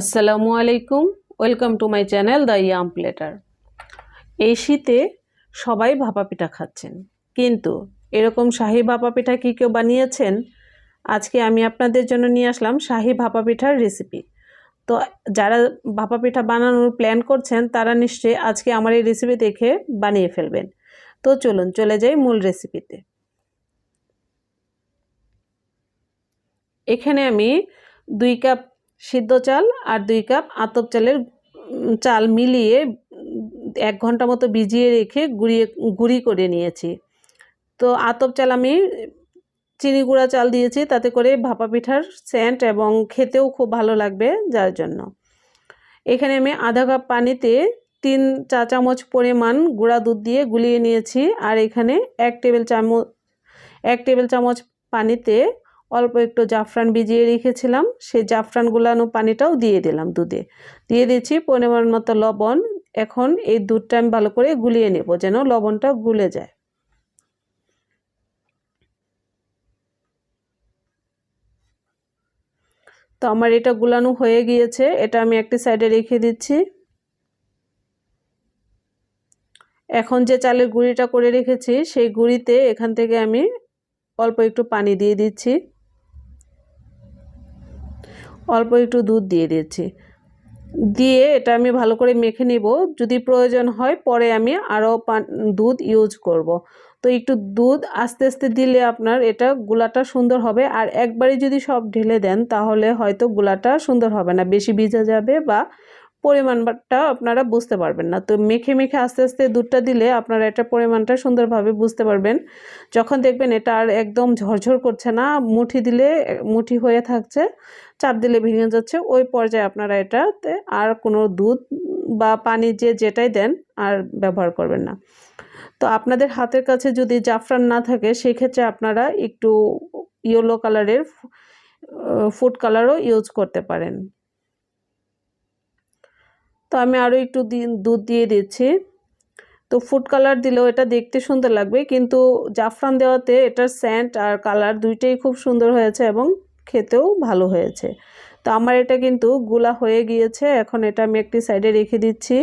আসসালামু আলাইকুম, welcome to my channel the yum platter. এই শীতে সবাই ভাপা পিঠা খাচ্ছেন। কিন্তু এরকম শাহি ভাপা পিঠা কি কেউ বানিয়েছেন? আজকে আমি আপনাদের জন্য নিয়ে আসলাম শাহি ভাপা পিঠার রেসিপি তো যারা ভাপা পিঠা বানানোর প্ল্যান করছেন, তারা নিশ্চয়ই আজকে আমার এই রেসিপি দেখে বানিয়ে ফেলবেন। তো চলুন, চলে যাই মূল রেসিপিতে এখানে আমি দুই কাপ সিদ্ধ চাল আর দুই কাপ আতপ চালের চাল মিলিয়ে এক ঘণ্টা মতো ভিজিয়ে রেখে গুঁড়িয়ে, গুঁড়ি করে নিয়েছি। তো আতপ চাল আমি চিনি গুঁড়া চাল দিয়েছি, তাতে করে ভাপা পিঠার সেন্ট এবং খেতেও খুব ভালো লাগবে যার জন্য। এখানে আমি আধা কাপ পানিতে তিন চা চামচ পরিমাণ গুঁড়া দুধ দিয়ে গুলিয়ে নিয়েছি, আর এখানে এক টেবিল চামচ, এক টেবিল চামচ পানিতে অল্প একটু জাফরান ভিজিয়ে রেখেছিলাম। সেই জাফরান গুলানো পানিটাও দিয়ে দিলাম দুধে। দিয়ে দিচ্ছি পরিমাণ মতো লবণ। এখন এই দুধটা আমি ভালো করে গুলিয়ে নেব যেন লবণটা গুলে যায়। তো আমার এটা গুলানো হয়ে গিয়েছে। এটা আমি একটি সাইডে রেখে দিচ্ছি। এখন যে চালের গুঁড়িটা করে রেখেছি, সেই গুঁড়িতে এখান থেকে আমি অল্প একটু পানি দিয়ে দিচ্ছি। অল্প একটু দুধ দিয়ে দিয়েছি। দিয়ে এটা আমি ভালো করে মেখে নিব। যদি প্রয়োজন হয় পরে আমি আরও দুধ ইউজ করব। তো একটু দুধ আস্তে আস্তে দিলে আপনার এটা গুলাটা সুন্দর হবে। আর একবারে যদি সব ঢেলে দেন তাহলে হয়তো গুলাটা সুন্দর হবে না। বেশি ভিজা যাবে বা পরিমাণটা আপনারা বুঝতে পারবেন না। তো মেখে মেখে আস্তে আস্তে দুধটা দিলে আপনারা এটা পরিমাণটা সুন্দরভাবে বুঝতে পারবেন। যখন দেখবেন এটা আর একদম ঝরঝর করছে না, মুঠি দিলে, মুঠি হয়ে থাকছে, চাপ দিলে ভেঙে যাচ্ছে, ওই পর্যায়ে আপনারা এটাতে আর কোনো দুধ বা পানি যে যেটাই দেন আর ব্যবহার করবেন না। তো আপনাদের হাতের কাছে যদি জাফরান না থাকে, সেক্ষেত্রে আপনারা একটু ইয়েলো কালারের ফুড কালারও ইউজ করতে পারেন। তো আমি আরও একটু দুধ দিয়ে দিচ্ছি। তো ফুড কালার দিলেও এটা দেখতে সুন্দর লাগবে, কিন্তু জাফরান দেওয়াতে এটার স্যান্ট আর কালার দুইটাই খুব সুন্দর হয়েছে এবং খেতেও ভালো হয়েছে। তো আমার এটা কিন্তু গুলা হয়ে গিয়েছে, এখন এটা আমি একটি সাইডে রেখে দিচ্ছি।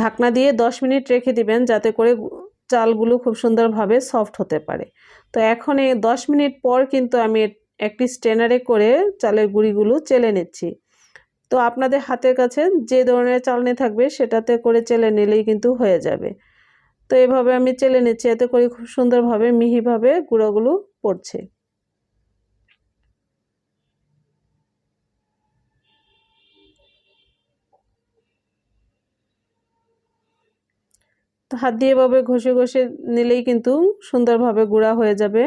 ঢাকনা দিয়ে দশ মিনিট রেখে দিবেন যাতে করে চালগুলো খুব সুন্দরভাবে সফট হতে পারে। তো এখন এই দশ মিনিট পর কিন্তু আমি একটি স্টেনারে করে চালের গুঁড়িগুলো চেলে নিচ্ছি। তো আপনাদের হাতের কাছে যে ধরনের চালনি থাকবে সেটাতে করে চেলে নিলেই কিন্তু হয়ে যাবে। তো এভাবে আমি চেলে নিচ্ছি, এতে করে খুব সুন্দরভাবে, মিহিভাবে গুঁড়োগুলো পড়ছে। তো হাত দিয়ে এভাবে ঘষে ঘষে নিলেই কিন্তু সুন্দরভাবে গুঁড়া হয়ে যাবে।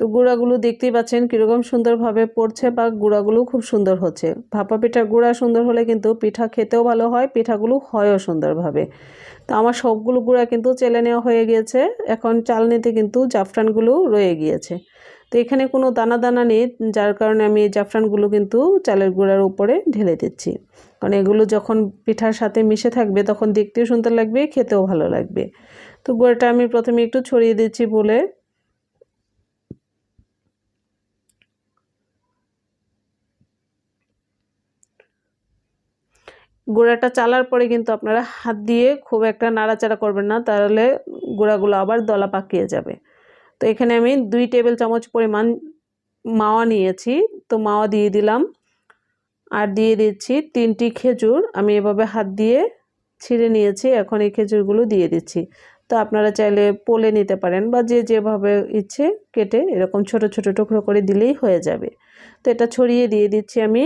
তো গুঁড়াগুলো দেখতেই পাচ্ছেন কীরকম সুন্দরভাবে পড়ছে বা গুঁড়াগুলো খুব সুন্দর হচ্ছে। ভাপা পিঠার গুঁড়া সুন্দর হলে কিন্তু পিঠা খেতেও ভালো হয়, পিঠাগুলো হয়ও সুন্দরভাবে। তো আমার সবগুলো গুঁড়া কিন্তু চেলে নেওয়া হয়ে গিয়েছে, এখন চালনিতে কিন্তু জাফরানগুলো রয়ে গিয়েছে। তো এখানে কোনো দানা দানা নেই, যার কারণে আমি এই জাফরানগুলো কিন্তু চালের গুঁড়ার উপরে ঢেলে দিচ্ছি। কারণ এগুলো যখন পিঠার সাথে মিশে থাকবে তখন দেখতেও সুন্দর লাগবে, খেতেও ভালো লাগবে। তো গুঁড়াটা আমি প্রথমে একটু ছড়িয়ে দিচ্ছি বলে গুঁড়াটা চালার পরে কিন্তু আপনারা হাত দিয়ে খুব একটা নাড়াচাড়া করবেন না, তাহলে গোড়াগুলো আবার দলা পাকিয়ে যাবে। তো এখানে আমি দুই টেবিল চামচ পরিমাণ মাওয়া নিয়েছি, তো মাওয়া দিয়ে দিলাম। আর দিয়ে দিচ্ছি তিনটি খেজুর, আমি এভাবে হাত দিয়ে ছিঁড়ে নিয়েছি, এখন এই খেজুরগুলো দিয়ে দিচ্ছি। তো আপনারা চাইলে পোলে নিতে পারেন বা যে যেভাবে ইচ্ছে কেটে এরকম ছোট ছোট টুকরো করে দিলেই হয়ে যাবে। তো এটা ছড়িয়ে দিয়ে দিচ্ছি আমি।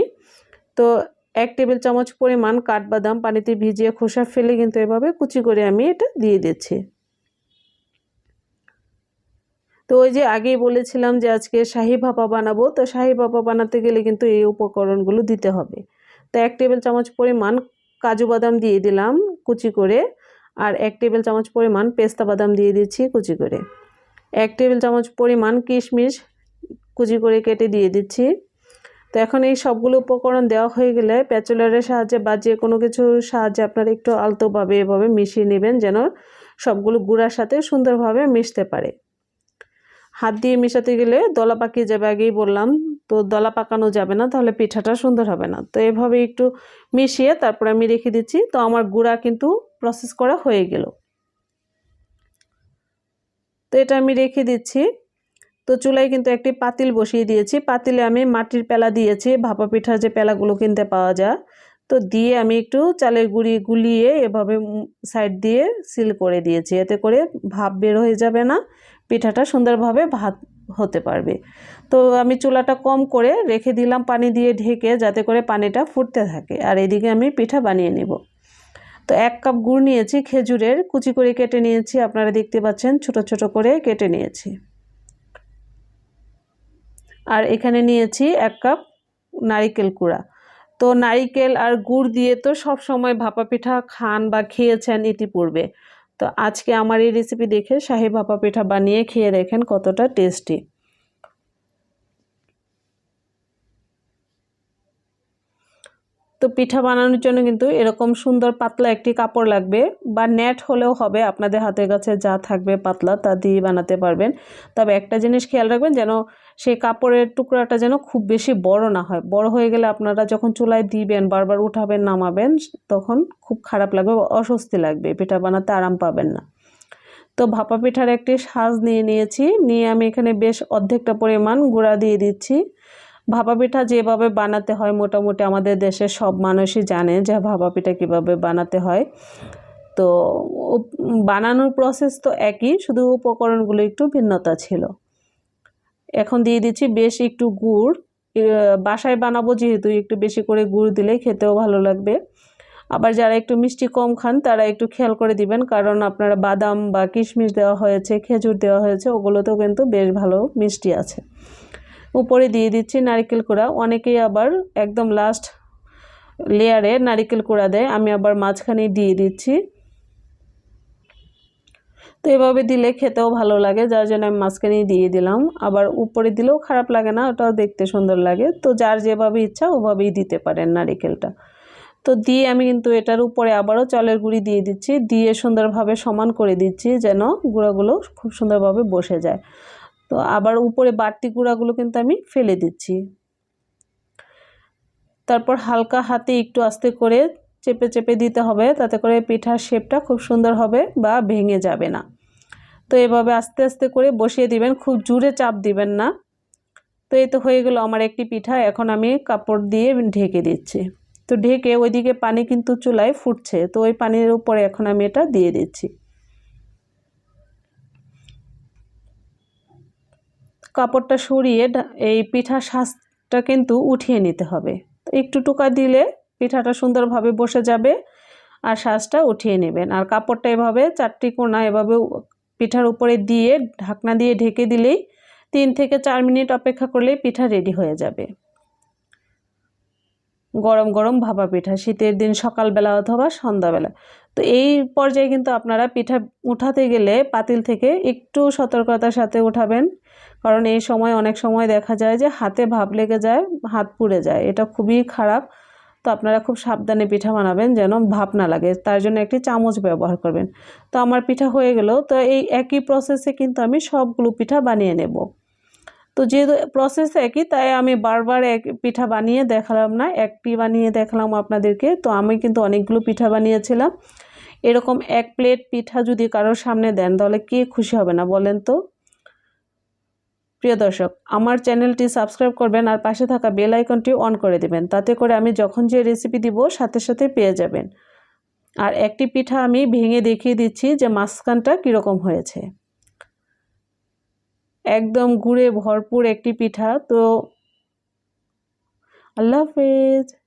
তো এক টেবিল চামচ পরিমাণ কাঠবাদাম পানিতে ভিজিয়ে খোসা ফেলে কিন্তু এভাবে কুচি করে আমি এটা দিয়ে দিচ্ছি। তো ওই যে আগেই বলেছিলাম যে আজকে শাহি ভাপা বানাবো, তো শাহি ভাপা বানাতে গেলে কিন্তু এই উপকরণগুলো দিতে হবে। তো এক টেবিল চামচ পরিমাণ কাজু বাদাম দিয়ে দিলাম কুচি করে, আর এক টেবিল চামচ পরিমাণ পেস্তা বাদাম দিয়ে দিচ্ছি কুচি করে। এক টেবিল চামচ পরিমাণ কিশমিশ কুচি করে কেটে দিয়ে দিচ্ছি। তো এখন এই সবগুলো উপকরণ দেওয়া হয়ে গেলে প্যাচুলারের সাহায্যে বা যে কোনো কিছুর সাহায্যে আপনারা একটু আলতোভাবে এভাবে মিশিয়ে নেবেন যেন সবগুলো গুঁড়ার সাথে সুন্দরভাবে মিশতে পারে। হাত দিয়ে মেশাতে গেলে দলা পাকিয়ে যাবে, আগেই বললাম। তো দলা পাকানো যাবে না, তাহলে পিঠাটা সুন্দর হবে না। তো এভাবে একটু মিশিয়ে তারপরে আমি রেখে দিচ্ছি। তো আমার গুঁড়া কিন্তু প্রসেস করা হয়ে গেল। তো এটা আমি রেখে দিচ্ছি। তো চুলায় কিন্তু একটি পাতিল বসিয়ে দিয়েছি। পাতিলে আমি মাটির পেলা দিয়েছি। ভাপা পিঠার যে পেলাগুলো কিনতে পাওয়া যায়। তো দিয়ে আমি একটু চালের গুঁড়ি গুলিয়ে এভাবে সাইড দিয়ে সিল করে দিয়েছি। এতে করে ভাপ বের হয়ে যাবে না। পিঠাটা সুন্দরভাবে ভাত হতে পারবে। তো আমি চুলাটা কম করে রেখে দিলাম পানি দিয়ে ঢেকে যাতে করে পানিটা ফুটতে থাকে। আর এদিকে আমি পিঠা বানিয়ে নেব। তো এক কাপ গুড় নিয়েছি খেজুরের। কুচি করে কেটে নিয়েছি। আপনারা দেখতে পাচ্ছেন ছোট ছোট করে কেটে নিয়েছি। আর এখানে নিয়েছি এক কাপ নারিকেল কুড়া। তো নারিকেল আর গুড় দিয়ে তো সব সময় ভাপা পিঠা খান বা খেয়েছেন ইতিপূর্বে। তো আজকে আমার এই রেসিপি দেখে শাহি ভাপা পিঠা বানিয়ে খেয়ে দেখেন কতটা টেস্টি তো পিঠা বানানোর জন্য কিন্তু এরকম সুন্দর পাতলা একটি কাপড় লাগবে বা নেট হলেও হবে, আপনাদের হাতের কাছে যা থাকবে পাতলা তা দিয়ে বানাতে পারবেন। তবে একটা জিনিস খেয়াল রাখবেন যেন সেই কাপড়ের টুকরাটা যেন খুব বেশি বড় না হয়। বড় হয়ে গেলে আপনারা যখন চুলায় দিবেন, বারবার উঠাবেন, নামাবেন, তখন খুব খারাপ লাগবে অস্বস্তি লাগবে, পিঠা বানাতে আরাম পাবেন না। তো ভাপা পিঠার একটি সাজ নিয়ে নিয়েছি। নিয়ে আমি এখানে বেশ অর্ধেকটা পরিমাণ গুঁড়া দিয়ে দিচ্ছি। ভাপা পিঠা যেভাবে বানাতে হয়, মোটামুটি আমাদের দেশের সব মানুষই জানে যে ভাপা পিঠা কীভাবে বানাতে হয়। তো বানানোর প্রসেস তো একই, শুধু উপকরণগুলো একটু ভিন্নতা ছিল। এখন দিয়ে দিচ্ছি বেশ একটু গুড়। বাসায় বানাবো যেহেতু, একটু বেশি করে গুড় দিলে খেতেও ভালো লাগবে। আবার যারা একটু মিষ্টি কম খান, তারা একটু খেয়াল করে দিবেন, কারণ আপনারা বাদাম বা কিশমিশ দেওয়া হয়েছে, খেজুর দেওয়া হয়েছে, ওগুলোতেও কিন্তু বেশ ভালো মিষ্টি আছে। উপরে দিয়ে দিচ্ছি নারিকেল কুড়া। অনেকেই আবার একদম লাস্ট লেয়ারে নারিকেল কুড়া দেয়, আমি আবার মাঝখানে দিয়ে দিচ্ছি। তো এভাবে দিলে খেতেও ভালো লাগে, যার জন্য আমি মাঝখানেই দিয়ে দিলাম। আবার উপরে দিলেও খারাপ লাগে না, ওটাও দেখতে সুন্দর লাগে। তো যার যেভাবে ইচ্ছা ওভাবেই দিতে পারেন নারিকেলটা। তো দিয়ে আমি কিন্তু এটার উপরে আবারও চালের গুঁড়ি দিয়ে দিচ্ছি। দিয়ে সুন্দরভাবে সমান করে দিচ্ছি যেন গুঁড়াগুলো খুব সুন্দরভাবে বসে যায়। তো আবার উপরে বাড়তি গুঁড়াগুলো কিন্তু আমি ফেলে দিচ্ছি। তারপর হালকা হাতে একটু আস্তে করে চেপে চেপে দিতে হবে, তাতে করে পিঠার শেপটা খুব সুন্দর হবে বা ভেঙে যাবে না। তো এভাবে আস্তে আস্তে করে বসিয়ে দিবেন, খুব জুড়ে চাপ দিবেন না। তো এই তো হয়ে গেল আমার একটি পিঠা, এখন আমি কাপড় দিয়ে ঢেকে দিচ্ছি। তো ঢেকে ওইদিকে পানি কিন্তু চুলায় ফুটছে, তো ওই পানির উপরে এখন আমি এটা দিয়ে দিচ্ছি। কাপড়টা সরিয়ে এই পিঠার শ্বাসটা কিন্তু উঠিয়ে নিতে হবে। একটু টুকা দিলে পিঠাটা সুন্দরভাবে বসে যাবে আর শ্বাসটা উঠিয়ে নেবেন। আর কাপড়টা এভাবে চারটি কোনা এভাবে পিঠার উপরে দিয়ে ঢাকনা দিয়ে ঢেকে দিলেই তিন থেকে চার মিনিট অপেক্ষা করলেই পিঠা রেডি হয়ে যাবে। গরম গরম ভাপা পিঠা, শীতের দিন সকালবেলা অথবা সন্ধ্যাবেলা। তো এই পর্যায়ে কিন্তু আপনারা পিঠা উঠাতে গেলে পাতিল থেকে একটু সতর্কতার সাথে উঠাবেন। কারণ এই সময় অনেক সময় দেখা যায় যে হাতে ভাব লেগে যায়, হাত পুড়ে যায়। এটা খুবই খারাপ। তো আপনারা খুব সাবধানে পিঠা বানাবেন যেন ভাপ না লাগে। তার জন্য একটি চামচ ব্যবহার করবেন। তো আমার পিঠা হয়ে গেল। তো এই একই প্রসেসে কিন্তু আমি সবগুলো পিঠা বানিয়ে নেব। তো যেহেতু প্রসেস একই, তাই আমি বারবার এক পিঠা বানিয়ে দেখালাম না, একটি বানিয়ে দেখালাম আপনাদেরকে। তো আমি কিন্তু অনেকগুলো পিঠা বানিয়েছিলাম। এরকম এক প্লেট পিঠা যদি কারোর সামনে দেন, তাহলে কে খুশি হবে না বলেন তো? প্রিয় দর্শক, আমার চ্যানেলটি সাবস্ক্রাইব করবেন আর পাশে থাকা বেল আইকনটি অন করে দেবেন। তাতে করে আমি যখন যে রেসিপি দিব, সাথে সাথে পেয়ে যাবেন। আর একটি পিঠা আমি ভেঙে দেখিয়ে দিচ্ছি যে মাঝখানটা কীরকম হয়েছে। একদম গুড়ে ভরপুর একটি পিঠা। তো আল্লাহ হাফেজ।